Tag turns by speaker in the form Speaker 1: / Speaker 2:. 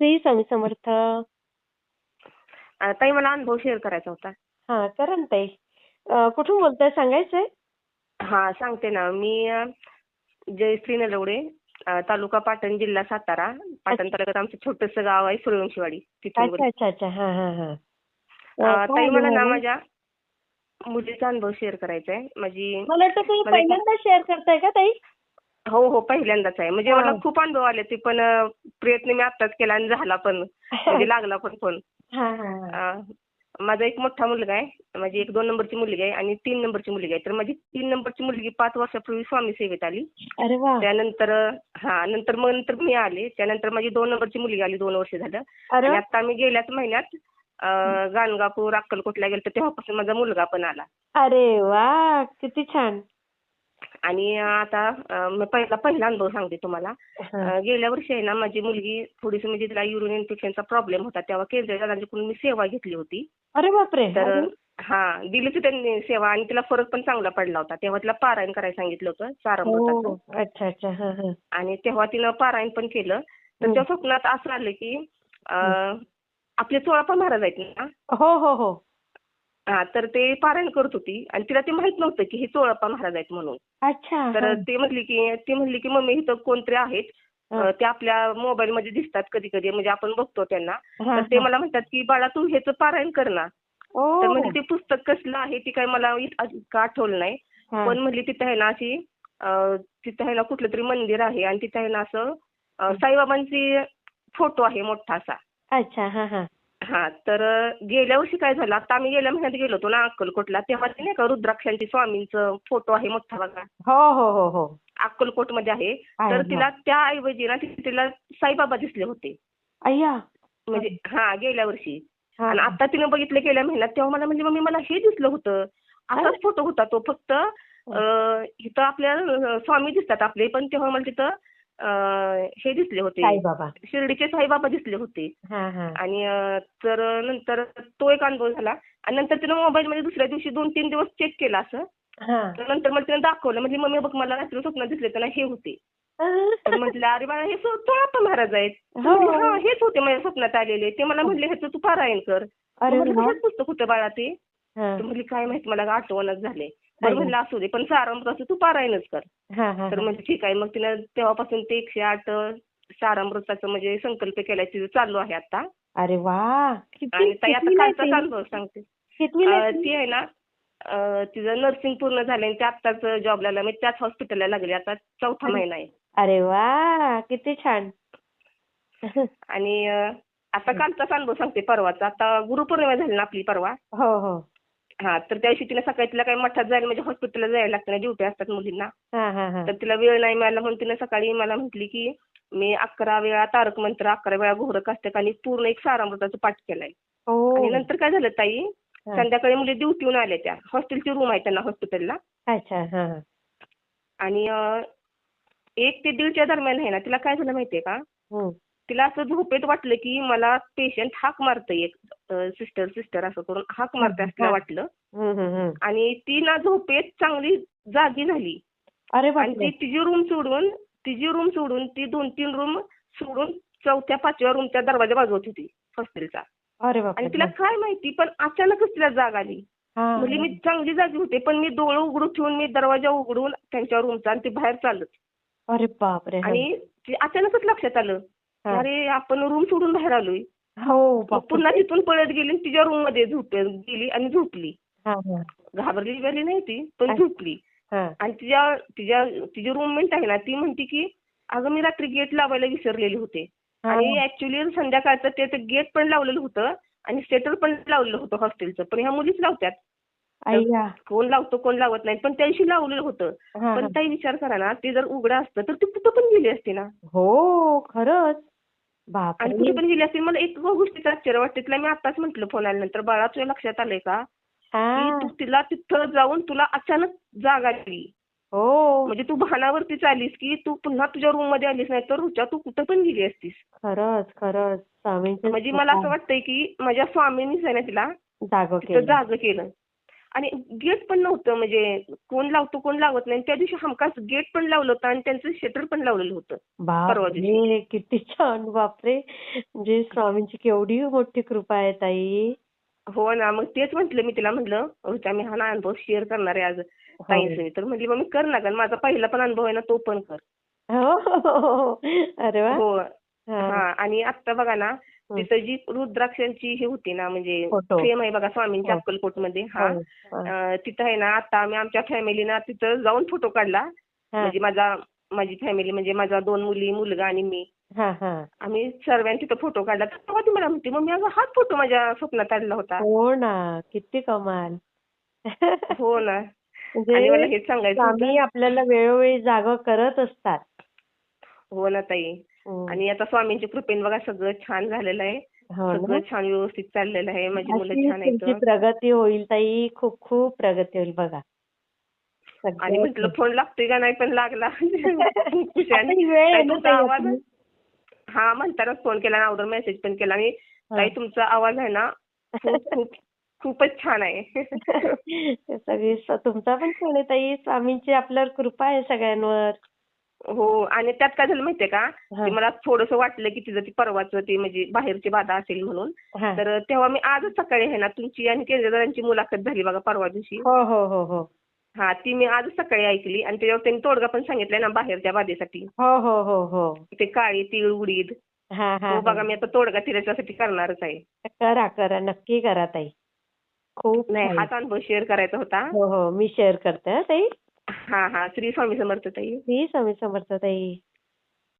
Speaker 1: श्री स्वामी समर्थ
Speaker 2: ताई मला अनुभव शेअर करायचा होता.
Speaker 1: हा करा ना ताई. अं, कुठून बोलताय? सांगायचंय?
Speaker 2: हा सांगते ना. मी अ, जयश्री नलवडे. अ, तालुका पाटण जिल्हा सातारा. पाटण तालुक्यात आमचं छोटंसं गाव आहे सूर्यवंशीवाडी तिथून
Speaker 1: अच्छा
Speaker 2: बोलते.
Speaker 1: अच्छा अच्छा हा हा हा.
Speaker 2: अ,
Speaker 1: अं,
Speaker 2: ताई
Speaker 1: काय
Speaker 2: मला ना
Speaker 1: अनुभव?
Speaker 2: माझ्या मुलीचा अनुभव शेअर करायचा आहे माझी
Speaker 1: मला वाटतं तुम्ही
Speaker 2: मला एक-
Speaker 1: पहिल्यांदा शेअर करताय का ताई?
Speaker 2: हो हो पहिल्यांदाच आहे. म्हणजे. मला खूप अनुभव आले ते पण प्रयत्न मी आत्ताच केला आणि झाला पण. म्हणजे लागला पण फोन. माझा एक मोठा मुलगा आहे. माझी एक दोन नंबरची मुलगी आहे आणि तीन नंबरची मुलगी आहे. तर माझी तीन नंबरची मुलगी पाच वर्षापूर्वी स्वामी सेवेत आली. त्यानंतर हा नंतर मग नंतर मी आले. त्यानंतर माझी दोन नंबरची मुलगी आली दोन वर्ष झालं. आणि आता मी गेल्याच महिन्यात गाणगापूर अक्कलकोटला गेलो तेव्हापासून माझा मुलगा पण आला.
Speaker 1: अरे वा! किती छान!
Speaker 2: आणि आता पहिला पहिला अनुभव सांगते तुम्हाला. गेल्या वर्षी आहे ना माझी मुलगी थोडीशी म्हणजे तिला युरिन इन्फेक्शनचा प्रॉब्लेम होता. तेव्हा केंद्रीय दादांच्याकडून मी सेवा घेतली होती.
Speaker 1: अरे बापरे
Speaker 2: तर? हा दिली होती त्यांनी सेवा आणि तिला फरक पण चांगला पडला होता. तेव्हा तिला पारायण करायला सांगितलं होतं सारामृताचं
Speaker 1: हो अच्छा अच्छा
Speaker 2: आणि तेव्हा तिनं पारायण पण केलं. तर त्या स्वप्नात असं आलं की आपले चोळाप्पा महाराज आहेत ना?
Speaker 1: हो हो हो.
Speaker 2: हा तर ते पारायण करत होती आणि तिला ते माहीत नव्हतं की हे चोळाप्पा महाराज आहेत म्हणून.
Speaker 1: अच्छा
Speaker 2: तर. ते म्हणली की ती म्हणली की मम्मी इथं कोणतरी आहेत. अं, ते आपल्या मोबाईल मध्ये दिसतात कधी कधी म्हणजे आपण बघतो त्यांना. तर ते. मला म्हणतात की बाळा तू ह्याचं पारायण कर ना. तर म्हणजे ते पुस्तक कसलं आहे ती काय मला इत- इतकं आठवलं नाही.
Speaker 1: हा.
Speaker 2: पण म्हणली तिथं आहे ना अशी अं, तिथं आहे ना कुठलं तरी मंदिर आहे आणि तिथं आहे ना असं अं, साईबाबांची फोटो आहे मोठा असा.
Speaker 1: अच्छा हा हा.
Speaker 2: हा तर गेल्या वर्षी काय झालं? आता आम्ही गेल्या महिन्यात गेलो होतो ना अक्कलकोटला. तेव्हा ते नाही का रुद्राक्षांची स्वामींचं फोटो आहे मोठा बघा.
Speaker 1: हो हो हो हो.
Speaker 2: अक्कलकोटमध्ये आहे तर. तिला त्याऐवजी ना तिला साईबाबा दिसले होते.
Speaker 1: अय्या.
Speaker 2: म्हणजे हा गेल्या वर्षी.
Speaker 1: हा.
Speaker 2: आणि आता तिनं बघितलं गेल्या महिन्यात तेव्हा मला म्हणजे मम्मी मला हे दिसलं होतं. असाच. फोटो होता तो फक्त अं, इथं आपल्या अं, स्वामी दिसतात आपले. पण तेव्हा मला तिथं हे दिसले होते.
Speaker 1: साईबाबा.
Speaker 2: शिर्डीचे साईबाबा दिसले होते.
Speaker 1: हा हा.
Speaker 2: आणि अं, तर नंतर तो एक अनुभव झाला. आणि नंतर तिनं मोबाईल मध्ये दुसऱ्या दिवशी दोन तीन दिवस चेक केला असं.
Speaker 1: हा.
Speaker 2: तर नंतर मला तिनं दाखवलं. म्हणजे मम्मी बघ मला रात्री स्वप्नात दिसले तर ना हे होते. तर म्हटलं अरे बाळा हे चोळाप्पा महाराज आहेत. तर
Speaker 1: हो.
Speaker 2: हा हेच होते माझ्या स्वप्नात आलेले. ते मला म्हणले ह्याचं तू पारायण कर.
Speaker 1: अरे
Speaker 2: म्हटलं
Speaker 1: वा.
Speaker 2: हेच पुस्तक होतं बाळा ते.
Speaker 1: हा.
Speaker 2: तर म्हणली काय माहीत मला आठवणच झाले.
Speaker 1: अय्या.
Speaker 2: म्हणलं असू दे पण सारामृताचं तू पारायणच कर. तर म्हणजे ठीक आहे मग तिनं तेव्हापासून ते एकशे आठ सारामृताचं म्हणजे संकल्प केलाय तिचं चालू आहे आता.
Speaker 1: अरे वा
Speaker 2: आणि ताई आता कालचाच? अनुभव सांगते.
Speaker 1: ती?
Speaker 2: आहे ना तिचं नर्सिंग पूर्ण झालंय आणि ती आत्ताच जॉबला लागली त्याच हॉस्पिटलला लागली आता चौथा महिना आहे.
Speaker 1: अरे वा किती छान.
Speaker 2: आणि आता कालचाच अनुभव सांगते परवाचा. आता गुरुपौर्णिमा झाली ना आपली परवा.
Speaker 1: हो हो.
Speaker 2: हा तर त्या दिवशी तिला सकाळी तिला काही मठात जायला म्हणजे हॉस्पिटलला जायला लागतं ना ड्युटी असतात मुलींना.
Speaker 1: हा हा हा.
Speaker 2: तर तिला वेळ नाही मिळाला म्हणून तिने सकाळी मला म्हटली की मी अकरा वेळा तारक मंत्र अकरा वेळा घोरक असते आणि पूर्ण एक सारामृताचं पाठ केलाय.
Speaker 1: हो
Speaker 2: आणि नंतर काय झालं ताई?
Speaker 1: हा.
Speaker 2: संध्याकाळी मुली ड्युटीहून आल्या त्या. हॉस्टेलची रूम आहे त्यांना हॉस्पिटलला
Speaker 1: हा हा.
Speaker 2: आणि एक ते दीडच्या दरम्यान आहे ना तिला काय झालं माहितीये का?
Speaker 1: हम्म.
Speaker 2: तिला असं झोपेत वाटलं की मला पेशंट हाक मारतंय एक सिस्टर सिस्टर असं करून हाक मारतंय असं तिला
Speaker 1: हा.
Speaker 2: वाटलं. आणि ती ना झोपेत चांगली जागी झाली
Speaker 1: अरे
Speaker 2: आणि तिची रूम सोडून तिची रूम सोडून ती दोन तीन रूम सोडून चौथ्या पाचव्या रूमच्या दरवाजा वाजवत होती हॉस्टेलचा
Speaker 1: अरे
Speaker 2: आणि तिला काय माहिती पण अचानकच तिला जाग आली म्हणजे मी चांगली जागी होते पण मी डोळे उघडून ठेवून मी दरवाजा उघडून त्यांच्या रूमचा आणि ती बाहेर चालत
Speaker 1: अरे बापरे.
Speaker 2: आणि अचानकच लक्षात आलं. अरे आपण रूम सोडून बाहेर आलोय.
Speaker 1: हो.
Speaker 2: पुन्हा तिथून पळत गेली आणि तिच्या रूममध्ये गेली आणि झोपली. घाबरली गेली नाही ती पण. झोपली.
Speaker 1: हा.
Speaker 2: आणि तिच्या तिच्या तिची रूममेट आहे ना ती म्हणते की अगं मी रात्री गेट लावायला विसरलेले होते. आणि ऍक्च्युली संध्याकाळचं ते गेट पण लावलेलं होतं आणि स्टेटर पण लावलेलं होतं हॉस्टेलचं पण ह्या मुलीच लावतात कोण लावतो कोण लावत नाही. पण त्या दिवशी लावलेलं होतं. पण
Speaker 1: हा.
Speaker 2: ताई विचार करा ना ते जर उघडं असतं तर ती कुठं पण गेली असती ना.
Speaker 1: हो खरंच.
Speaker 2: आणि कुठे पण गेली असती मला एक गोष्टीचं आश्चर्य वाटते. तिला मी आताच म्हटलं फोन आल्यानंतर. बाळा तुझ्या लक्षात आलंय का? तिला तिथं जाऊन तुला अचानक जाग आली
Speaker 1: हो.
Speaker 2: म्हणजे तू भानावरतीच आलीस की तू पुन्हा तुझ्या रूममध्ये आलीस नाही तर रुचा तू कुठं पण गेली असतीस.
Speaker 1: खरंच खरंच.
Speaker 2: म्हणजे मला असं वाटतंय की माझ्या स्वामींनीच आहे ना तिला
Speaker 1: जाग केलं.
Speaker 2: आणि गेट पण नव्हतं म्हणजे कोण लावतो कोण लावत नाही. त्या दिवशी हमखास गेट पण लावलं होतं आणि त्यांचं शटर पण लावलेलं होतं. परवा दिवशी.
Speaker 1: किती छान बापरे. म्हणजे स्वामींची केवढी मोठी कृपा आहे ताई.
Speaker 2: हो ना मग तेच म्हटलं मी तिला म्हटलं ऋचा मी हा ना अनुभव शेअर करणार आहे आज ताईंसनी तर म्हटली मग मी कर ना कारण माझा पहिला पण अनुभव आहे ना तो पण कर.
Speaker 1: हो, हो, हो. अरे वा.
Speaker 2: हो.
Speaker 1: हा.
Speaker 2: हा आणि आता बघा ना तिथं जी रुद्राक्षांची ही होती ना म्हणजे. फ्रेम आहे बघा स्वामींच्या
Speaker 1: हो.
Speaker 2: अक्कलकोटमध्ये हा तिथं आहे ना आता आम्ही आमच्या फॅमिलीनं तिथं जाऊन फोटो काढला. म्हणजे माझा माझी फॅमिली म्हणजे माझा दोन मुली मुलगा आणि मी.
Speaker 1: हा, हा.
Speaker 2: आम्ही सर्वांनी तिथं फोटो काढला. तर तेव्हा ती मला म्हणते मम्मी अगं हाच फोटो माझ्या स्वप्नात आलेला होता.
Speaker 1: हो ना किती कमाल.
Speaker 2: हो ना. आणि मला
Speaker 1: म्हणजे
Speaker 2: हेच सांगायचं
Speaker 1: स्वामी आपल्याला वेळोवेळी जागा करत असतात.
Speaker 2: हो ना ताई. आणि आता स्वामींच्या कृपेने बघा सगळं छान झालेलं आहे.
Speaker 1: हो
Speaker 2: सगळं छान व्यवस्थित चाललेलं आहे. माझी मुलं छान
Speaker 1: तुमची
Speaker 2: आहेत
Speaker 1: प्रगती होईल ताई. खूप खूप प्रगती होईल बघा.
Speaker 2: आणि म्हटलं फोन लागतोय का नाही पण लागला.
Speaker 1: ही
Speaker 2: ताई तुमचा आवाज. हा म्हणतानाच फोन केला आणि अगोदर मेसेज पण केला. आणि ताई तुमचा आवाज आहे ना खूप खूप खूपच छान आहे.
Speaker 1: सगळी तुमचा पण छान आहे ताई. स्वामींची आपल्यावर कृपा आहे सगळ्यांवर.
Speaker 2: हो आणि त्यात काय झालं माहितीये का? मला थोडंसं वाटलं की तिचं ती परवाचं ते म्हणजे बाहेरची बाधा असेल म्हणून. तर तेव्हा मी आजच सकाळी आहे ना तुमची आणि केंद्रदारांची मुलाखत झाली बघा परवा दिवशी.
Speaker 1: हो हो हो हो.
Speaker 2: हा ती मी आजच सकाळी ऐकली आणि त्याच्यावर त्यांनी तोडगा पण सांगितलाय ना बाहेरच्या बाधेसाठी.
Speaker 1: हो हो हो हो.
Speaker 2: ते काळी तीळ उडीद.
Speaker 1: हा
Speaker 2: बघा मी आता तोडगा तिच्यासाठी करणारच आहे.
Speaker 1: करा करा नक्की करा ताई. खूप
Speaker 2: नाही. हाच अनुभव शेअर करायचा होता.
Speaker 1: हो हो मी शेअर करते ताई.
Speaker 2: हा हा. श्री स्वामी समर्थ ताई.
Speaker 1: श्री स्वामी समर्थ ताई.